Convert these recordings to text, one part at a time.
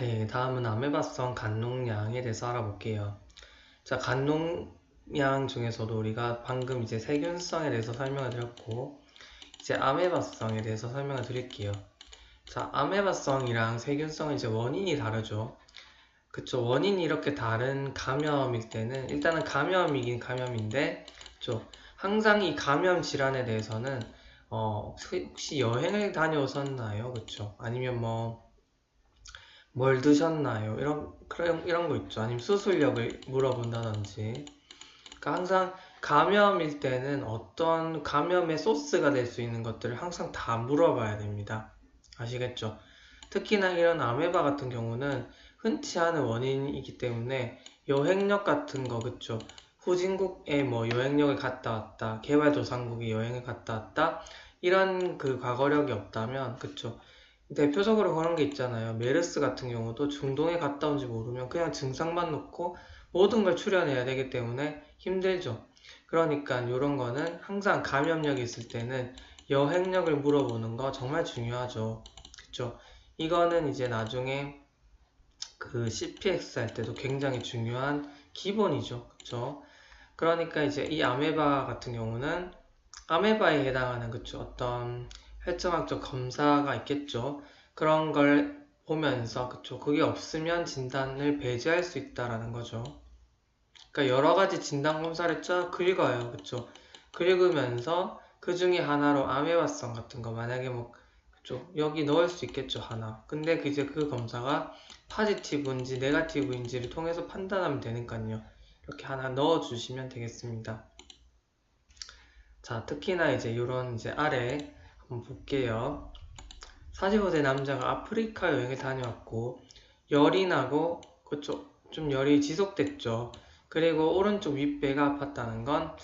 네, 다음은 아메바성 간농약에 대해서 알아볼게요. 자, 간농약 중에서도 우리가 방금 이제 세균성에 대해서 설명을 드렸고, 이제 아메바성에 대해서 설명을 드릴게요. 자, 아메바성이랑 세균성은 이제 원인이 다르죠. 그쵸, 원인이 이렇게 다른 감염일 때는, 일단은 감염이긴 감염인데, 그쵸, 항상 이 감염 질환에 대해서는, 어, 혹시 여행을 다녀오셨나요? 그쵸, 아니면 뭐, 뭘 드셨나요? 이런, 그런, 이런 거 있죠. 아니면 수술력을 물어본다든지. 그러니까 항상 감염일 때는 어떤 감염의 소스가 될 수 있는 것들을 항상 다 물어봐야 됩니다. 아시겠죠? 특히나 이런 아메바 같은 경우는 흔치 않은 원인이기 때문에 여행력 같은 거, 그쵸? 후진국에 뭐 여행력을 갔다 왔다, 개발도상국에 여행을 갔다 왔다, 이런 그 과거력이 없다면, 그쵸? 대표적으로 그런 게 있잖아요. 메르스 같은 경우도 중동에 갔다 온지 모르면 그냥 증상만 놓고 모든 걸 추려내야 되기 때문에 힘들죠. 그러니까 이런 거는 항상 감염력이 있을 때는 여행력을 물어보는 거 정말 중요하죠. 그쵸? 이거는 이제 나중에 그 CPX 할 때도 굉장히 중요한 기본이죠. 그쵸? 그러니까 이제 이 아메바 같은 경우는 아메바에 해당하는 그쵸? 어떤 혈청학적 검사가 있겠죠. 그런 걸 보면서 그쵸. 그게 없으면 진단을 배제할 수 있다라는 거죠. 그러니까 여러 가지 진단 검사를 쫙 긁어요. 그쵸. 긁으면서 그 중에 하나로 아메바성 같은 거 만약에 뭐 그쵸. 여기 넣을 수 있겠죠. 하나. 근데 이제 그 검사가 파지티브인지 네가티브인지를 통해서 판단하면 되니까요. 이렇게 하나 넣어 주시면 되겠습니다. 자, 특히나 이제 이런 이제 아래 한번 볼게요. 45세 남자가 아프리카 여행을 다녀왔고 열이 나고 그쵸 좀 열이 지속됐죠. 그리고 오른쪽 윗배가 아팠다는 건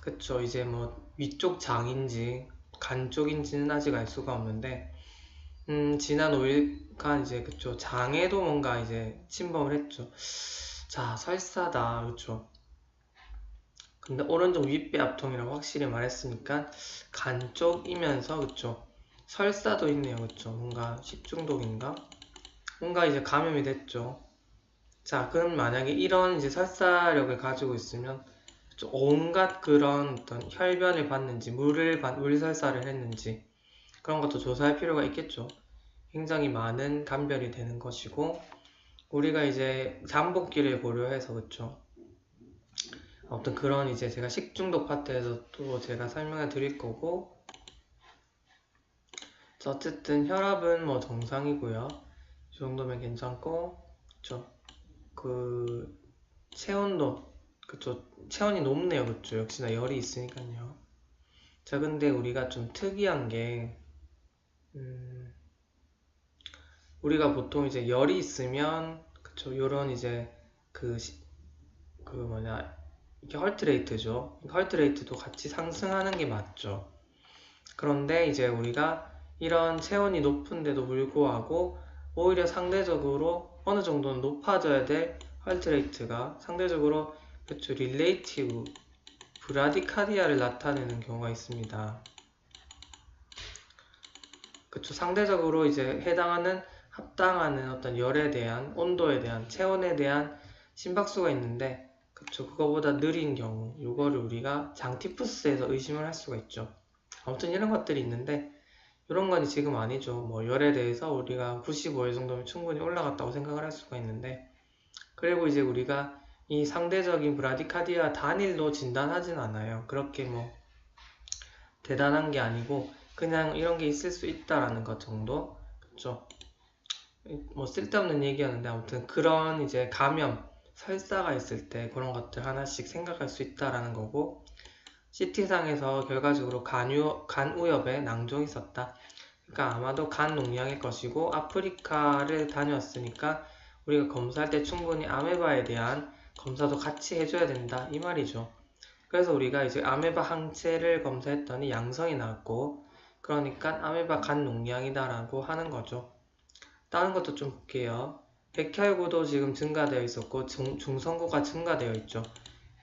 그쵸 이제 뭐 위쪽 장인지 간 쪽인지는 아직 알 수가 없는데 음 지난 5일간 이제 그쵸 장에도 뭔가 이제 침범을 했죠. 자 설사다 그쵸 근데 오른쪽 윗배 압통이라고 확실히 말했으니까 간 쪽이면서 그쵸? 설사도 있네요 그쵸? 뭔가 식중독인가? 뭔가 이제 감염이 됐죠. 자 그럼 만약에 이런 이제 설사력을 가지고 있으면? 온갖 그런 어떤 혈변을 받는지 물을 물 설사를 했는지 그런 것도 조사할 필요가 있겠죠. 굉장히 많은 감별이 되는 것이고 우리가 이제 잠복기를 고려해서 그쵸 아무튼 그런 이제 제가 식중독 파트에서 또 제가 설명을 드릴 거고. 어쨌든 혈압은 뭐 정상이고요. 이 정도면 괜찮고 그쵸? 그 체온도 그쵸? 체온이 높네요 그쵸? 역시나 열이 있으니까요. 자 근데 우리가 좀 특이한 게 음, 우리가 보통 이제 열이 있으면 그쵸? 요런 이제 그, 그 뭐냐 이게 헐트레이트죠. 헐트레이트도 같이 상승하는 게 맞죠. 그런데 이제 우리가 이런 체온이 높은데도 불구하고 오히려 상대적으로 어느 정도는 높아져야 될 헐트레이트가 상대적으로 그쵸 릴레이티브 브라디카디아를 나타내는 경우가 있습니다. 그쵸 상대적으로 이제 해당하는 합당하는 어떤 열에 대한 온도에 대한 체온에 대한 심박수가 있는데 그쵸. 그거보다 느린 경우 이거를 우리가 장티푸스에서 의심을 할 수가 있죠. 아무튼 이런 것들이 있는데 이런 건 지금 아니죠. 뭐 열에 대해서 우리가 95일 정도면 충분히 올라갔다고 생각을 할 수가 있는데 그리고 이제 우리가 이 상대적인 브라디카디아 단일로 진단하진 않아요. 그렇게 뭐 대단한 게 아니고 그냥 이런 게 있을 수 있다라는 것 정도? 그쵸. 뭐 쓸데없는 얘기였는데 아무튼 그런 이제 감염 설사가 있을 때 그런 것들 하나씩 생각할 수 있다라는 거고 CT상에서 결과적으로 간유, 간우엽에 낭종이 있었다. 그러니까 아마도 간 농양일 것이고 아프리카를 다녔으니까 우리가 검사할 때 충분히 아메바에 대한 검사도 같이 해줘야 된다 이 말이죠. 그래서 우리가 이제 아메바 항체를 검사했더니 양성이 나왔고 그러니까 아메바 간 농양이다라고 하는 거죠. 다른 것도 좀 볼게요. 백혈구도 지금 증가되어 있었고 중, 중성구가 증가되어 있죠.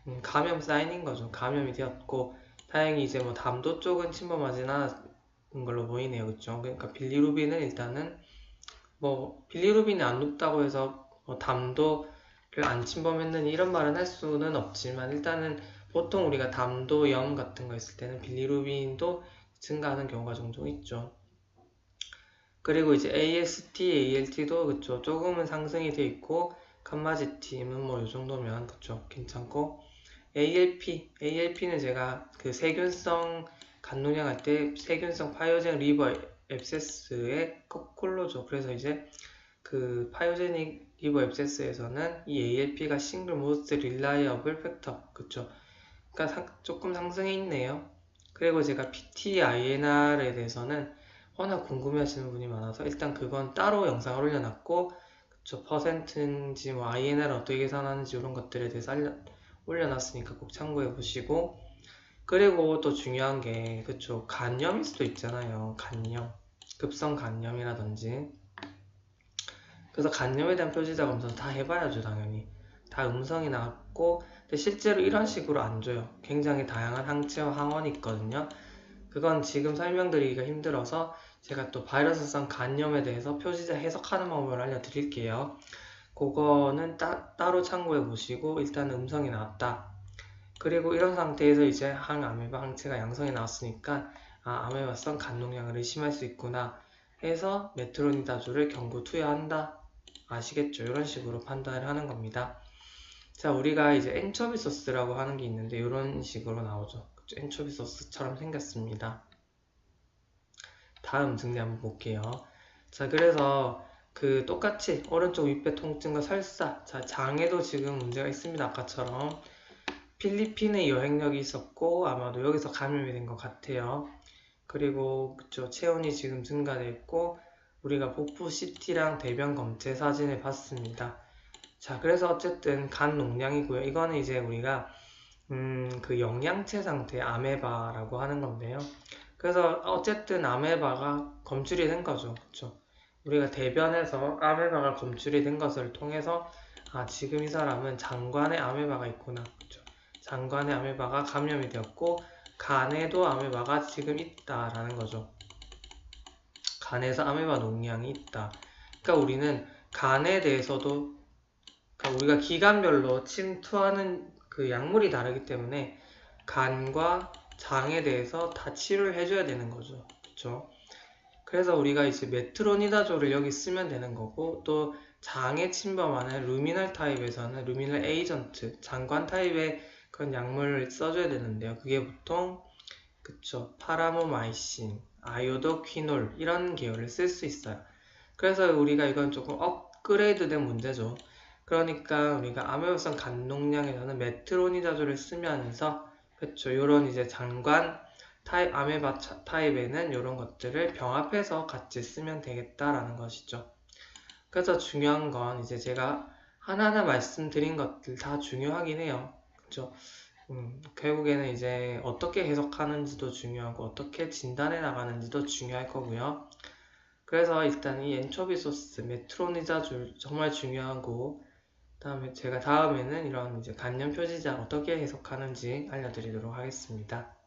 음, 감염 사인인 거죠. 감염이 되었고 다행히 이제 뭐 담도 쪽은 침범하진 않은 걸로 보이네요. 그렇죠? 그러니까 빌리루빈은 일단은 뭐 빌리루빈이 안 높다고 해서 뭐 담도를 안 침범했느니 이런 말은 할 수는 없지만 일단은 보통 우리가 담도염 같은 거 있을 때는 빌리루빈도 증가하는 경우가 종종 있죠. 그리고 이제 AST, ALT도 그쵸. 조금은 상승이 되어 있고 감마지팀은 뭐 이 정도면 그쵸. 괜찮고. ALP, ALP는 제가 그 세균성 간농약 할 때 세균성 파이오젠 리버 앱세스의 거꾸로죠. 그래서 이제 그 파이오제닉 리버 앱세스에서는 이 ALP가 싱글 모스트 릴라이어블 팩터. 그쵸. 그러니까 상, 조금 상승해 있네요. 그리고 제가 PTINR에 대해서는 워낙 궁금해 하시는 분이 많아서 일단 그건 따로 영상을 올려놨고 그쵸 퍼센트인지 뭐 INR 어떻게 계산하는지 이런 것들에 대해서 알려, 올려놨으니까 꼭 참고해 보시고. 그리고 또 중요한 게 그쵸 간염일 수도 있잖아요. 간염 급성 간염이라든지. 그래서 간염에 대한 표지자 검사는 다 해봐야죠 당연히. 다 음성이 나왔고 근데 실제로 이런 식으로 안 줘요. 굉장히 다양한 항체와 항원이 있거든요. 그건 지금 설명드리기가 힘들어서 제가 또 바이러스성 간염에 대해서 표지자 해석하는 방법을 알려드릴게요. 그거는 따, 따로 참고해 보시고 일단 음성이 나왔다. 그리고 이런 상태에서 이제 항아메바 항체가 양성이 나왔으니까 아, 아메바성 간농약을 의심할 수 있구나 해서 메트로니다조를 경구 투여한다. 아시겠죠? 이런 식으로 판단을 하는 겁니다. 자 우리가 이제 엔초비 소스라고 하는 게 있는데 이런 식으로 나오죠. 엔초비 소스처럼 생겼습니다 다음 증례 한번 볼게요. 자 그래서 그 똑같이 오른쪽 윗배 통증과 설사. 자 장에도 지금 문제가 있습니다 아까처럼. 필리핀에 여행력이 있었고 아마도 여기서 감염이 된 것 같아요. 그리고 그쵸 체온이 지금 증가됐고 우리가 복부 CT랑 대변 검체 사진을 봤습니다. 자 그래서 어쨌든 간 농량이고요. 이거는 이제 우리가 음, 그 영양체 상태 아메바라고 하는 건데요 그래서 어쨌든 아메바가 검출이 된 거죠. 그쵸? 우리가 대변에서 아메바가 검출이 된 것을 통해서 아 지금 이 사람은 장관에 아메바가 있구나. 그쵸? 장관에 아메바가 감염이 되었고 간에도 아메바가 지금 있다라는 거죠. 간에서 아메바 농양이 있다. 그러니까 우리는 간에 대해서도 그러니까 우리가 기관별로 침투하는 그 약물이 다르기 때문에 간과 장에 대해서 다 치료를 해줘야 되는 거죠 그쵸 그래서 우리가 이제 메트로니다조를 여기 쓰면 되는 거고 또 장에 침범하는 루미널 타입에서는 루미널 에이전트 장관 타입의 그런 약물을 써줘야 되는데요. 그게 보통 그쵸 파라모마이신, 아요도퀴놀 이런 계열을 쓸 수 있어요. 그래서 우리가 이건 조금 업그레이드된 문제죠. 그러니까 우리가 아메바성 간농량에서는 메트로니다조를 쓰면서 그쵸 요런 이제 장관 타입, 아메바 타입에는 이런 것들을 병합해서 같이 쓰면 되겠다라는 것이죠. 그래서 중요한 건 이제 제가 하나하나 말씀드린 것들 다 중요하긴 해요. 그죠? 음, 결국에는 이제 어떻게 해석하는지도 중요하고 어떻게 진단해 나가는지도 중요할 거고요. 그래서 일단 이 엔초비 소스, 메트로니자 줄 정말 중요하고 다음에 제가 다음에는 이런 이제 간염 표지자 어떻게 해석하는지 알려드리도록 하겠습니다.